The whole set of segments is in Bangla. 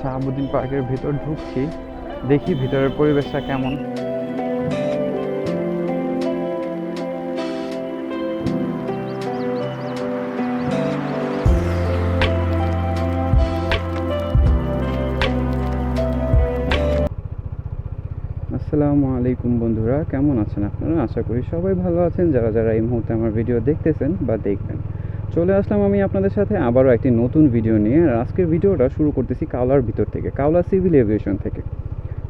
শাহাবুদ্দিন পার্কের ভিতর ঢুকছি। দেখি ভিতরের পরিবেশটা কেমন। আসসালামু আলাইকুম বন্ধুরা, কেমন আছেন আপনারা? আশা করি সবাই ভালো আছেন। যারা যারা এই মুহূর্তে আমার ভিডিও দেখতেছেন বা দেখবেন চলে আসলাম আমি আপনাদের সাথে আবারও একটি নতুন ভিডিও নিয়ে। আর আজকের ভিডিওটা শুরু করতেছি কাওলার ভিতর থেকে, কাওলা সিভিল এভিয়েশন থেকে।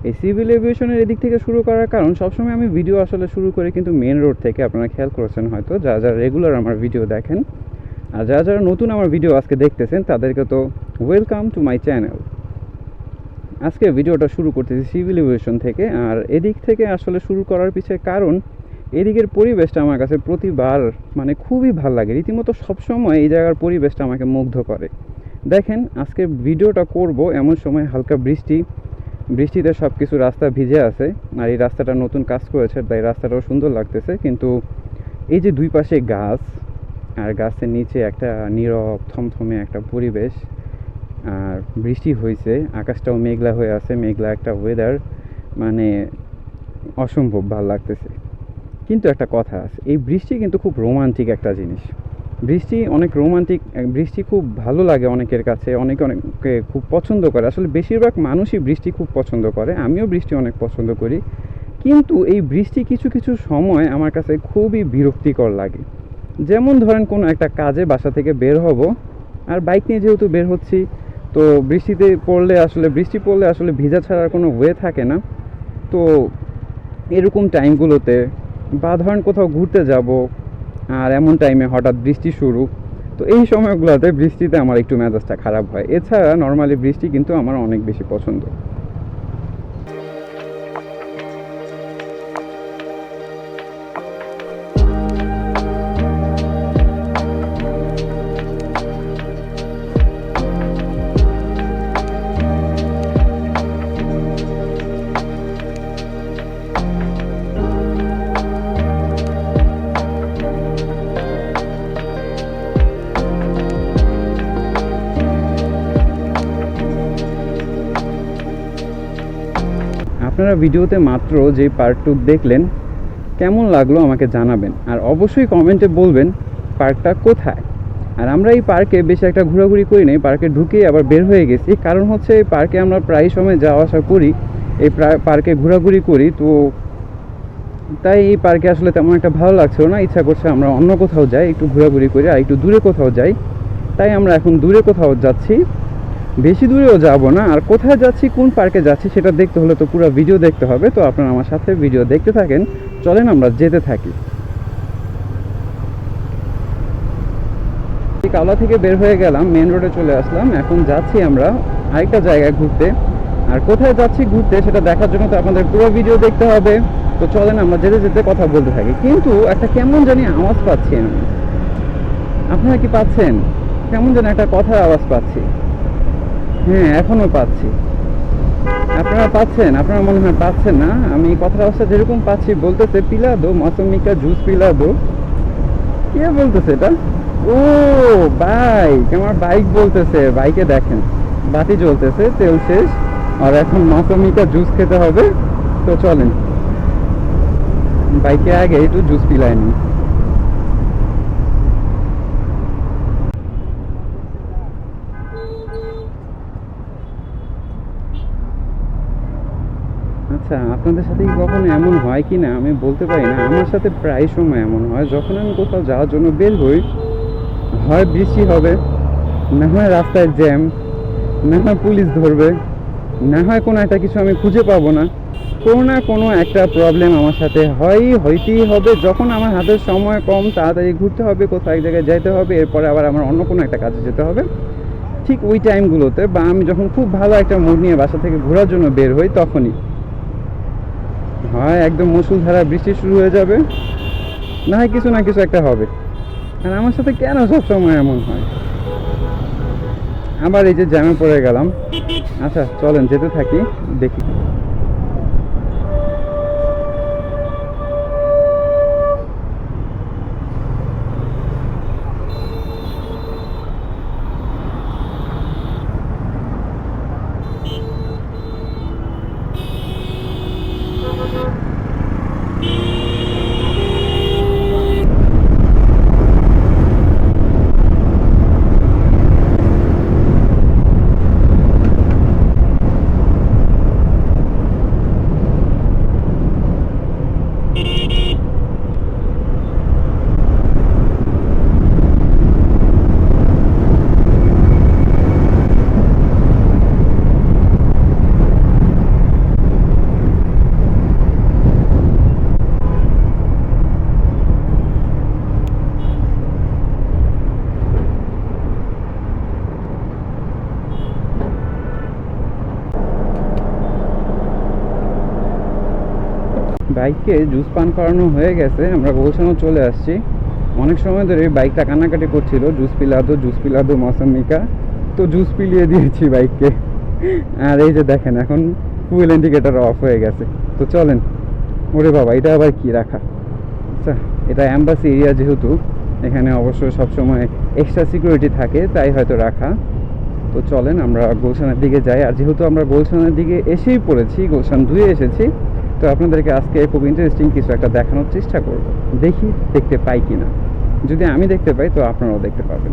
এই সিভিল এভিয়েশনের এদিক থেকে শুরু করার কারণ, সবসময় আমি ভিডিও আসলে শুরু করি কিন্তু মেন রোড থেকে আপনারা খেয়াল করেছেন হয়তো যারা যারা রেগুলার আমার ভিডিও দেখেন। আর যারা যারা নতুন আমার ভিডিও আজকে দেখতেছেন, তাদেরকে তো ওয়েলকাম টু মাই চ্যানেল আজকে ভিডিওটা শুরু করতেছি সিভিল এভিয়েশন থেকে। আর এদিক থেকে আসলে শুরু করার পিছে কারণ এদিকের পরিবেশটা আমার কাছে প্রতিবার মানে খুবই ভালো লাগে। রীতিমতো সবসময় এই জায়গার পরিবেশটা আমাকে মুগ্ধ করে। দেখেন, আজকে ভিডিওটা করব এমন সময় হালকা বৃষ্টি। বৃষ্টিতে সব কিছু রাস্তা ভিজে আছে আর এই রাস্তাটা নতুন কাজ করেছে, তাই রাস্তাটাও সুন্দর লাগতেছে। কিন্তু এই যে দুই পাশে গাছ আর গাছের নিচে একটা নীরব, থমথমে একটা পরিবেশ আর বৃষ্টি হয়েছে আকাশটাও মেঘলা হয়ে আছে, মেঘলা একটা ওয়েদার মানে অসম্ভব ভালো লাগতেছে। কিন্তু একটা কথা আছে, এই বৃষ্টি কিন্তু খুব রোমান্টিক একটা জিনিস। বৃষ্টি অনেক রোমান্টিক বৃষ্টি খুব ভালো লাগে অনেকের কাছে, অনেকে অনেকে খুব পছন্দ করে। আসলে বেশিরভাগ মানুষই বৃষ্টি খুব পছন্দ করে, আমিও বৃষ্টি অনেক পছন্দ করি। কিন্তু এই বৃষ্টি কিছু কিছু সময় আমার কাছে খুবই বিরক্তিকর লাগে। যেমন ধরেন কোনো একটা কাজে বাসা থেকে বের হব, আর বাইক নিয়ে যেহেতু বের হচ্ছি, তো বৃষ্টিতে পড়লে আসলে, বৃষ্টি পড়লে আসলে ভিজা ছাড়ার কোনো ওয়ে থাকে না। তো এরকম টাইমগুলোতে বা ধরেন কোথাও ঘুরতে যাব, আর এমন টাইমে হঠাৎ বৃষ্টি শুরু, তো এই সময়গুলোতে বৃষ্টিতে আমার একটু মেজাজটা খারাপ হয়। এছাড়া নর্মালি বৃষ্টি কিন্তু আমার অনেক বেশি পছন্দ। আপনারা ভিডিওতে মাত্র যে পার্কটুক দেখলেন, কেমন লাগল আমাকে জানাবেন? আর অবশ্যই কমেন্টে বলবেন পার্কটা কোথায়? আর আমরা এই পার্কে বেশি একটা ঘোরাঘুরি করি নাই, পার্কে ঢুকেই আবার বের হয়ে গেছি। কারণ হচ্ছে এই পার্কে আমরা প্রায় সময় যাওয়া আসা করি, এই প্রা- পার্কে ঘোরাঘুরি করি, তো তাই এই পার্কে আসলে তেমন একটা ভালো লাগছিল না। ইচ্ছা করছে আমরা অন্য কোথাও যাই, একটু ঘোরাঘুরি করি আর একটু দূরে কোথাও যাই। তাই আমরা এখন দূরে কোথাও যাচ্ছি। বেশি দূরেও যাব না। আর কোথায় যাচ্ছি, কোন পার্কে যাচ্ছি সেটা দেখতে হলে তো পুরো ভিডিও দেখতে হবে। তো আপনারা আমার সাথে ভিডিও দেখতে থাকেন। চলেন আমরা যেতে থাকি। কাওলা থেকে বের হয়ে গেলাম মেন রোডে চলে আসলাম। এখন যাচ্ছি আমরা আরেকটা জায়গায় ঘুরতে। আর কোথায় যাচ্ছি ঘুরতে সেটা দেখার জন্য তো আপনাদের পুরো ভিডিও দেখতে হবে। তো চলেন আমরা যেতে যেতে কথা বলতে থাকি। কিন্তু একটা কেমন জানি আওয়াজ পাচ্ছি আমি। আপনারা কি পাচ্ছেন? কেমন যেন একটা কথার আওয়াজ পাচ্ছি। হ্যাঁ এখনও পাচ্ছি। আপনারা পাচ্ছেন, আপনারা মনে হয় পাচ্ছেন না? আমি কথার অবস্থা যেরকম পাচ্ছি বলতেছে পিলা দো মৌসুমিকা, জুস পিলা দো কে বলতেছে এটা? ও, বাইক, আমার বাইক বলতেছে, বাইকে দেখেন। বাতি জ্বলতেছে, তেল শেষ, আর এখন মৌসুমিকা জুস খেতে হবে। তো চলেন। বাইকে আগে একটু জুস পিলাই নি আচ্ছা আপনাদের সাথে কি কখনো এমন হয় কি না? আমি বলতে পারি না। আমার সাথে প্রায় সময় এমন হয়। যখন আমি কোথাও যাওয়ার জন্য বের হই, হয় বৃষ্টি হবে, না হয় রাস্তায় জ্যাম, না হয় পুলিশ ধরবে, না হয় কোনো একটা কিছু আমি খুঁজে পাবো না, কোনো না কোনো একটা প্রবলেম আমার সাথে হয়ই হইতেই হবে। যখন আমার হাতের সময় কম, তাড়াতাড়ি ঘুরতে হবে, কোথাও এক জায়গায় যাইতে হবে, এরপরে আবার আমার অন্য কোনো একটা কাজে যেতে হবে। ঠিক ওই টাইমগুলোতে বা আমি যখন খুব ভালো একটা মুড নিয়ে বাসা থেকে ঘোরার জন্য বের হই, তখনই। হয়, একদম মুসুলধারা বৃষ্টি শুরু হয়ে যাবে। না হয় কিছু না কিছু একটা হবে। আর আমার সাথে কেন সব সময় এমন হয়? আবার এই যে জ্যামে পড়ে গেলাম। আচ্ছা চলেন, যেতে থাকি, দেখি। বাইককে জুস পান করানো হয়ে গেছে, আমরা গোলশানও চলে আসছি। অনেক সময় ধরে বাইকটা কান্নাকাটি করছিল, জুস পিলাদো জুস পিলাদো দো তো জুস পিলিয়ে দিয়েছি বাইককে। আর এই যে দেখেন, এখন ফুয়েল ইন্ডিকেটার অফ হয়ে গেছে। তো চলেন। ওরে বাবা, এটা আবার কি রাখা? আচ্ছা এটা অ্যাম্বাসি এরিয়া যেহেতু, এখানে অবশ্যই সবসময় এক্সট্রা সিকিউরিটি থাকে, তাই হয়তো রাখা। তো চলেন, আমরা গুলশানের দিকে যাই। আর যেহেতু আমরা গুলশানের দিকে এসেই পড়েছি, গুলশান ধুয়ে এসেছি তো আপনাদেরকে আজকে খুব ইন্টারেস্টিং কিছু একটা দেখানোর চেষ্টা করব। দেখি দেখতে পাই কি না যদি আমি দেখতে পাই, তো আপনারাও দেখতে পাবেন।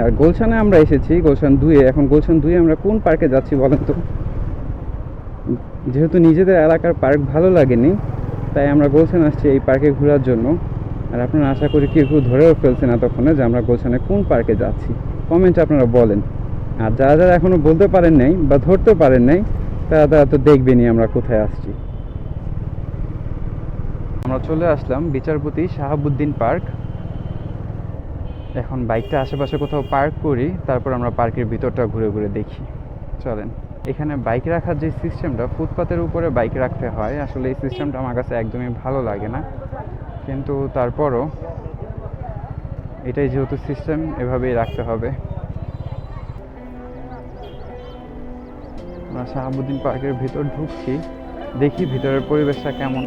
আর গুলশানে আমরা এসেছি, গুলশান দুয়ে এখন গুলশান দুয়ে আমরা কোন পার্কে যাচ্ছি বলেন তো? যেহেতু নিজেদের এলাকার পার্ক ভালো লাগেনি, তাই আমরা গোলশান আসছি এই পার্কে ঘোরার জন্য। আর আপনারা আশা করি কেউ কেউ ধরেও ফেলছেন এতক্ষণে যে আমরা গোলশানে কোন পার্কে যাচ্ছি। কমেন্টে আপনারা বলেন। আর যারা যারা এখনও বলতে পারেন নাই বা ধরতে পারেন নাই, তারা তারা তো দেখবেনই আমরা কোথায় আসছি। আমরা চলে আসলাম বিচারপতি শাহাবুদ্দিন পার্ক। এখন বাইকটা আশেপাশে কোথাও পার্ক করি, তারপর আমরা পার্কের ভিতরটা ঘুরে ঘুরে দেখি। চলেন। এখানে বাইক রাখার যে সিস্টেমটা, ফুটপাতের উপরে বাইক রাখতে হয়। আসলে এই সিস্টেমটা আমার কাছে একদমই ভালো লাগে না। কিন্তু তারপরও এটাই যেহেতু সিস্টেম, এভাবেই রাখতে হবে। আমরা শাহাবুদ্দিন পার্কের ভিতর ঢুকছি, দেখি ভিতরের পরিবেশটা কেমন।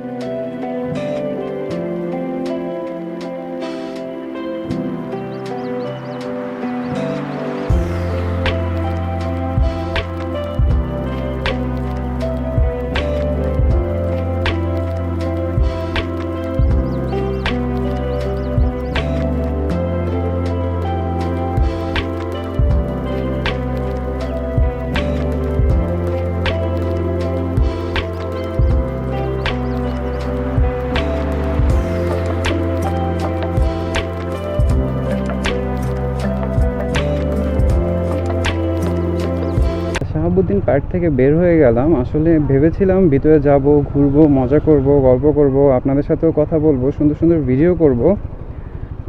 শাহাবুদ্দিন পার্ক থেকে বের হয়ে গেলাম। আসলে ভেবেছিলাম ভিতরে যাব, ঘুরবো, মজা করব, গল্প করব, আপনাদের সাথেও কথা বলব, সুন্দর সুন্দর ভিডিও করব।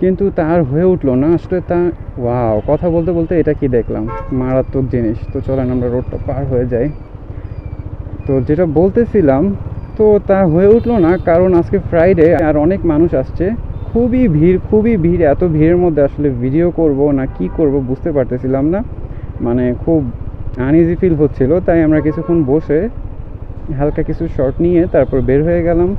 কিন্তু তার হয়ে উঠল না। আসলে তা ওয়াও কথা বলতে বলতে এটা কি দেখলাম? মারাত্মক জিনিস। তো চলেন আমরা রোডটা পার হয়ে যাই। তো যেটা বলতেছিলাম, তো তা হয়ে উঠল না। কারণ আজকে ফ্রাইডে আর অনেক মানুষ আসছে। খুবই ভিড় খুবই ভিড়। এত ভিড়ের মধ্যে আসলে ভিডিও করব না কি করব বুঝতে পারতেছিলাম না। মানে খুব আনইজি ফিল হচ্ছিল, তাই আমরা কিছুক্ষণ বসে হালকা কিছু শর্ট নিয়ে তারপর বের হয়ে গেলাম।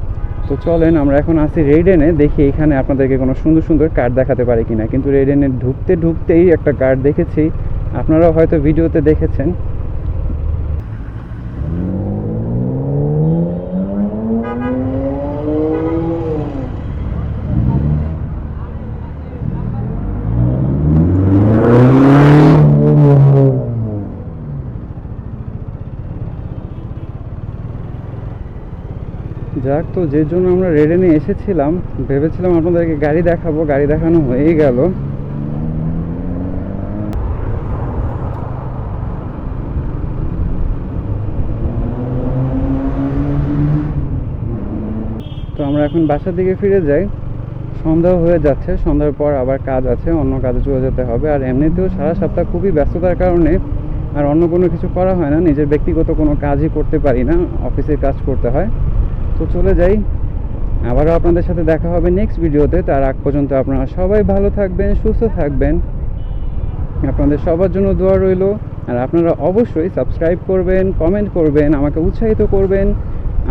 তো চলেন, আমরা এখন আসি রেডেনে দেখি এখানে আপনাদেরকে কোনো সুন্দর সুন্দর কার্ড দেখাতে পারি কিনা। কিন্তু রেডেনে ঢুকতে ঢুকতেই একটা কার্ড দেখেছি। আপনারাও হয়তো ভিডিওতে দেখেছেন। তো যে জন্য আমরা রেডেনে এসেছিলাম, ভেবেছিলাম আপনাদেরকে গাড়ি দেখাবো, গাড়ি দেখানো হয়েই গেল। তো আমরা এখন বাসার দিকে ফিরে যাই। সন্ধ্যা হয়ে যাচ্ছে, সন্ধ্যার পর আবার কাজ আছে, অন্য কাজে চলে যেতে হবে। আর এমনিতেও সারা সপ্তাহ খুবই ব্যস্ততার কারণে আর অন্য কোনো কিছু করা হয় না, নিজের ব্যক্তিগত কোনো কাজই করতে পারি না, অফিসের কাজ করতে হয়। তো চলে যাই। আবারও আপনাদের সাথে দেখা হবে নেক্সট ভিডিওতে তার আগ পর্যন্ত আপনারা সবাই ভালো থাকবেন, সুস্থ থাকবেন। আপনাদের সবার জন্য দোয়া রইল। আর আপনারা অবশ্যই সাবস্ক্রাইব করবেন কমেন্ট করবেন, আমাকে উৎসাহিত করবেন।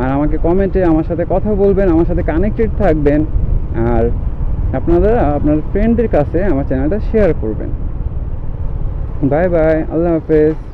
আর আমাকে কমেন্টে আমার সাথে কথা বলবেন, আমার সাথে কানেক্টেড থাকবেন। আর আপনারা, আপনার ফ্রেন্ডদের কাছে আমার চ্যানেলটা শেয়ার করবেন। বাই বাই আল্লাহ হাফেজ।